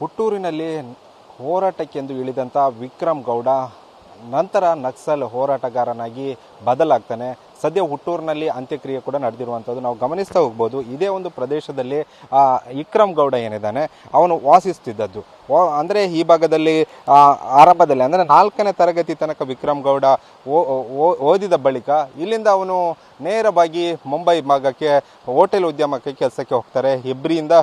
ಹುಟ್ಟೂರಿನಲ್ಲಿ ಹೋರಾಟಕ್ಕೆಂದು ಇಳಿದಂಥ ವಿಕ್ರಮ್ ಗೌಡ ನಂತರ ನಕ್ಸಲ್ ಹೋರಾಟಗಾರನಾಗಿ ಬದಲಾಗ್ತಾನೆ. ಸದ್ಯ ಹುಟ್ಟೂರಿನಲ್ಲಿ ಅಂತ್ಯಕ್ರಿಯೆ ಕೂಡ ನಡೆದಿರುವಂಥದ್ದು ನಾವು ಗಮನಿಸ್ತಾ ಹೋಗ್ಬೋದು. ಇದೇ ಒಂದು ಪ್ರದೇಶದಲ್ಲಿ ಆ, ವಿಕ್ರಮ್ ಗೌಡ ಏನಿದ್ದಾನೆ ಅವನು ವಾಸಿಸ್ತಿದ್ದದ್ದು ಅಂದ್ರೆ ಈ ಭಾಗದಲ್ಲಿ ಆ, ಆರಂಭದಲ್ಲಿ ಅಂದರೆ ನಾಲ್ಕನೇ ತರಗತಿ ತನಕ ವಿಕ್ರಮ್ ಗೌಡ ಓದಿದ ಬಳಿಕ ಇಲ್ಲಿಂದ ಅವನು ನೇರವಾಗಿ ಮುಂಬೈ ಭಾಗಕ್ಕೆ ಹೋಟೆಲ್ ಉದ್ಯಮಕ್ಕೆ ಕೆಲಸಕ್ಕೆ ಹೋಗ್ತಾರೆ. ಹೆಬ್ರಿಯಿಂದ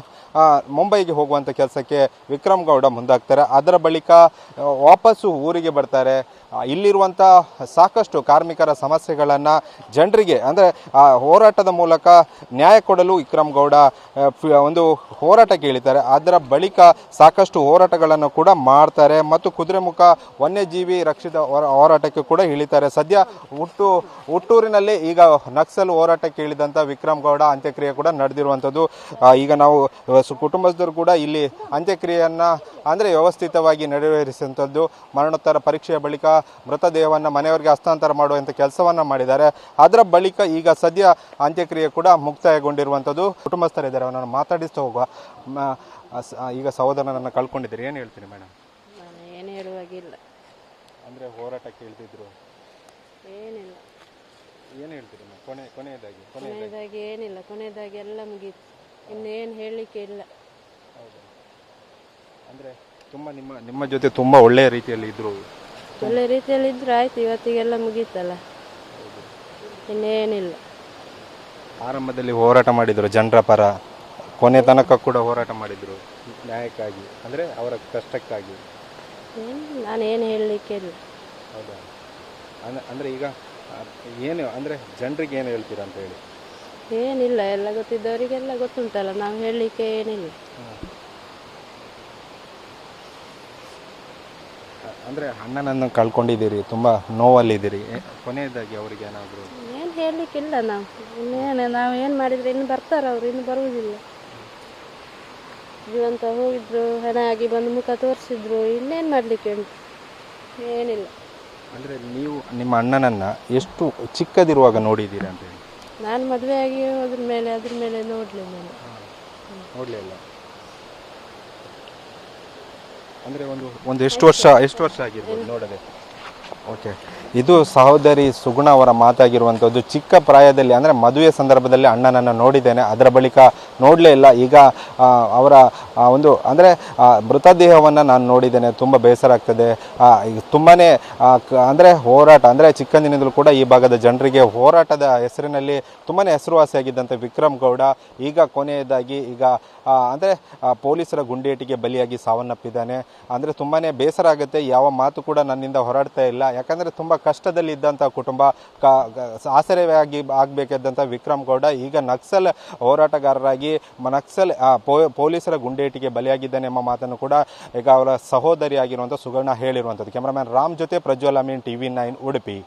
ಮುಂಬೈಗೆ ಹೋಗುವಂಥ ಕೆಲಸಕ್ಕೆ ವಿಕ್ರಮ್ ಗೌಡ ಮುಂದಾಗ್ತಾರೆ. ಅದರ ಬಳಿಕ ವಾಪಸ್ಸು ಊರಿಗೆ ಬರ್ತಾರೆ. ಆ, ಇಲ್ಲಿರುವಂಥ ಸಾಕಷ್ಟು ಕಾರ್ಮಿಕರ ಸಮಸ್ಯೆಗಳನ್ನು ಜನರಿಗೆ ಅಂದರೆ ಹೋರಾಟದ ಮೂಲಕ ನ್ಯಾಯ ಕೊಡಲು ವಿಕ್ರಮ್ ಗೌಡ ಆ, ಒಂದು ಹೋರಾಟಕ್ಕೆ ಇಳಿತಾರೆ ಅದರ ಬಳಿಕ ಸಾಕಷ್ಟು ಹೋರಾಟಗಳನ್ನು ಕೂಡ ಮಾಡ್ತಾರೆ ಮತ್ತು ಕುದುರೆಮುಖ ವನ್ಯಜೀವಿ ರಕ್ಷಿತ ಹೋರಾಟಕ್ಕೆ ಕೂಡ ಇಳಿತಾರೆ. ಸದ್ಯ ಹುಟ್ಟು, ಹುಟ್ಟೂರಿನಲ್ಲಿ ಈಗ ನಕ್ಸಲ್ ಹೋರಾಟಕ್ಕೆ ಇಳಿದಂಥ ವಿಕ್ರಮ್ ಗೌಡ ಅಂತ್ಯಕ್ರಿಯೆ ಕೂಡ ನಡೆದಿರುವಂಥದ್ದು. ಈಗ ನಾವು ಕುಟುಂಬಸ್ಥರು ಕೂಡ ಇಲ್ಲಿ ಅಂತ್ಯಕ್ರಿಯೆಯನ್ನು ಅಂದರೆ ವ್ಯವಸ್ಥಿತವಾಗಿ ನೆರವೇರಿಸುವಂಥದ್ದು ಮರಣೋತ್ತರ ಪರೀಕ್ಷೆಯ ಬಳಿಕ ಮೃತದೇಹವನ್ನು ಮನೆಯವರಿಗೆ ಹಸ್ತಾಂತರ ಮಾಡುವಂಥ ಕೆಲಸವನ್ನು ಮಾಡಿದ್ದಾರೆ. ಅದರ ಬಳಿಕ ಈಗ ಸದ್ಯ ಅಂತ್ಯಕ್ರಿಯೆ ಕೂಡ ಮುಕ್ತಾಯಗೊಂಡಿರುವಂಥದ್ದು. ಕುಟುಂಬಸ್ಥರಿದ್ದಾರೆ, ಅವನನ್ನು ಮಾತಾಡಿಸ್ತಾ ಹೋಗುವ. ಆ, ಈಗ ಸಹೋದರನನ್ನು ಕಳ್ಕೊಂಡಿದ್ದೀರಿ. ಏನು ಹೇಳ್ತೀರಿ ಮೇಡಮ್ ನಾನು ಏನು ಹೇಳುವಾಗಿಲ್ಲ. ಅಂದರೆ ಹೋರಾಟ ಕೇಳ್ತಿದ್ರು ಏನಿಲ್ಲ. ಏನು ಹೇಳ್ತೀರಿ ಮೇಡಮ್ ಕೊನೆ ಕೊನೆಯದಾಗಿ ಕೊನೆ ಕೊನೆಯದಾಗಿ ಏನಿಲ್ಲ. ಕೊನೆಯದಾಗಿ ಎಲ್ಲ ಮುಗೀತು. ಇನ್ನೇನು ಹೇಳಲಿಕ್ಕೆ ಇಲ್ಲ. ಅಂದರೆ ತುಂಬ ನಿಮ್ಮ ನಿಮ್ಮ ಜೊತೆ ತುಂಬ ಒಳ್ಳೆಯ ರೀತಿಯಲ್ಲಿ ಇದ್ರು. ಒಳ್ಳೆ ರೀತಿಯಲ್ಲಿ ಇದ್ರೆ ಆಯ್ತು. ಇವತ್ತಿಗೆಲ್ಲ ಮುಗೀತಲ್ಲ. ಇನ್ನೇನಿಲ್ಲ. ಆರಂಭದಲ್ಲಿ ಹೋರಾಟ ಮಾಡಿದ್ರು ಜನರ ಪರ. ಕೊನೆ ತನಕ ಕೂಡ ಹೋರಾಟ ಮಾಡಿದ್ರು ನ್ಯಾಯಕ್ಕಾಗಿ ಅಂದರೆ ಅವರ ಕಷ್ಟಕ್ಕಾಗಿ. ನಾನೇನು ನಾನು ಏನು ಹೇಳಲಿಕ್ಕೆ ಇಲ್ಲ. ಹೌದಾ? ಅಂದ್- ಅಂದ್ರೆ ಈಗ ಆ, ಏನು ಅಂದರೆ ಜನರಿಗೆ ಏನು ಹೇಳ್ತೀರಾ ಅಂತ ಹೇಳಿ. ಏನಿಲ್ಲ ಎಲ್ಲ ಗೊತ್ತಿದ್ದವರಿಗೆಲ್ಲ ಗೊತ್ತುಂಟಲ್ಲ ನಾವು ಹೇಳಲಿಕ್ಕೆ ಏನಿಲ್ಲ. ಅಂದರೆ ಅಣ್ಣನನ್ನು ಕಳ್ಕೊಂಡಿದ್ದೀರಿ ತುಂಬ ನೋವಲ್ಲಿದ್ದೀರಿ ಏ- ಕೊನೆಯದಾಗಿ ಅವರಿಗೆ ಏನಾದರೂ? ಏನು ಹೇಳಲಿಕ್ಕಿಲ್ಲ ನಾವು ಇನ್ನೇನು ನಾವು ಏನು ಮಾಡಿದರೆ ಇನ್ನು ಬರ್ತಾರೆ ಅವರು ಇನ್ನು ಬರುವುದಿಲ್ಲ. ಜೀವಂತ ಹೋಗಿದ್ರು ಹಣ ಆಗಿ ಬಂದು ಮುಖ ತೋರಿಸಿದ್ರು ಇನ್ನೇನು ಮಾಡಲಿಕ್ಕೆ ಉಂಟು? ಏನಿಲ್ಲ. ಅಂದರೆ ನೀವು ನಿಮ್ಮ ಅಣ್ಣನನ್ನು ಎಷ್ಟು ಚಿಕ್ಕದಿರುವಾಗ ನೋಡಿದ್ದೀರಿ ಅಂತ ಹೇಳಿ? ನಾನು ಮದುವೆ ಆಗಿ ಅದ್ರ ಮೇಲೆ ಅದ್ರ ಮೇಲೆ ನೋಡಲಿ ನಾನು. ನೋಡಲಿಲ್ಲ ಅಂದರೆ ಒಂದು ಒಂದು ಎಷ್ಟು ವರ್ಷ ಎಷ್ಟು ವರ್ಷ ಆಗಿರ್ಬೋದು ನೋಡದೆ ಓಕೆ. ಇದು ಸಹೋದರಿ ಸುಗುಣ ಅವರ ಮಾತಾಗಿರುವಂಥದ್ದು. ಚಿಕ್ಕ ಪ್ರಾಯದಲ್ಲಿ ಅಂದರೆ ಮದುವೆ ಸಂದರ್ಭದಲ್ಲಿ ಅಣ್ಣನನ್ನು ನೋಡಿದ್ದೇನೆ. ಅದರ ಬಳಿಕ ನೋಡಲೇ ಇಲ್ಲ. ಈಗ ಅವರ ಒಂದು, ಅಂದರೆ ಮೃತದೇಹವನ್ನು ನಾನು ನೋಡಿದ್ದೇನೆ. ತುಂಬ ಬೇಸರ ಆಗ್ತದೆ. ತುಂಬಾ ಅಂದರೆ ಹೋರಾಟ, ಅಂದರೆ ಚಿಕ್ಕಂದಿನಿಂದಲೂ ಕೂಡ ಈ ಭಾಗದ ಜನರಿಗೆ ಹೋರಾಟದ ಹೆಸರಿನಲ್ಲಿ ತುಂಬಾ ಹೆಸರುವಾಸಿಯಾಗಿದ್ದಂಥ ವಿಕ್ರಮ್ ಗೌಡ. ಈಗ ಕೊನೆಯದಾಗಿ, ಈಗ ಅಂದರೆ ಪೊಲೀಸರ ಗುಂಡೇಟಿಗೆ ಬಲಿಯಾಗಿ ಸಾವನ್ನಪ್ಪಿದ್ದಾನೆ. ಅಂದರೆ ತುಂಬಾ ಬೇಸರ ಆಗುತ್ತೆ. ಯಾವ ಮಾತು ಕೂಡ ನನ್ನಿಂದ ಹೋರಾಡ್ತಾ ಇಲ್ಲ. ಯಾಕಂದರೆ ತುಂಬ ಕಷ್ಟದಲ್ಲಿ ಇದ್ದಂಥ ಕುಟುಂಬ, ಕ ಆಸರೆಯಾಗಿ ಆಗಬೇಕಾದಂಥ ವಿಕ್ರಮ್ ಗೌಡ ಈಗ ನಕ್ಸಲ್ ಹೋರಾಟಗಾರರಾಗಿ ನಕ್ಸಲ್ ಪೊಲೀಸರ ಗುಂಡೇಟಿಗೆ ಬಲಿಯಾಗಿದ್ದಾನೆ ಎಂಬ ಮಾತನ್ನು ಕೂಡ ಈಗ ಅವರ ಸಹೋದರಿಯಾಗಿರುವಂಥ ಸುಗರ್ಣ ಹೇಳಿರುವಂಥದ್ದು ಕ್ಯಾಮ್ರಾಮ್ಯಾನ್ ರಾಮ್ ಜೊತೆ Prajwal Ameen T V nine, Udupi.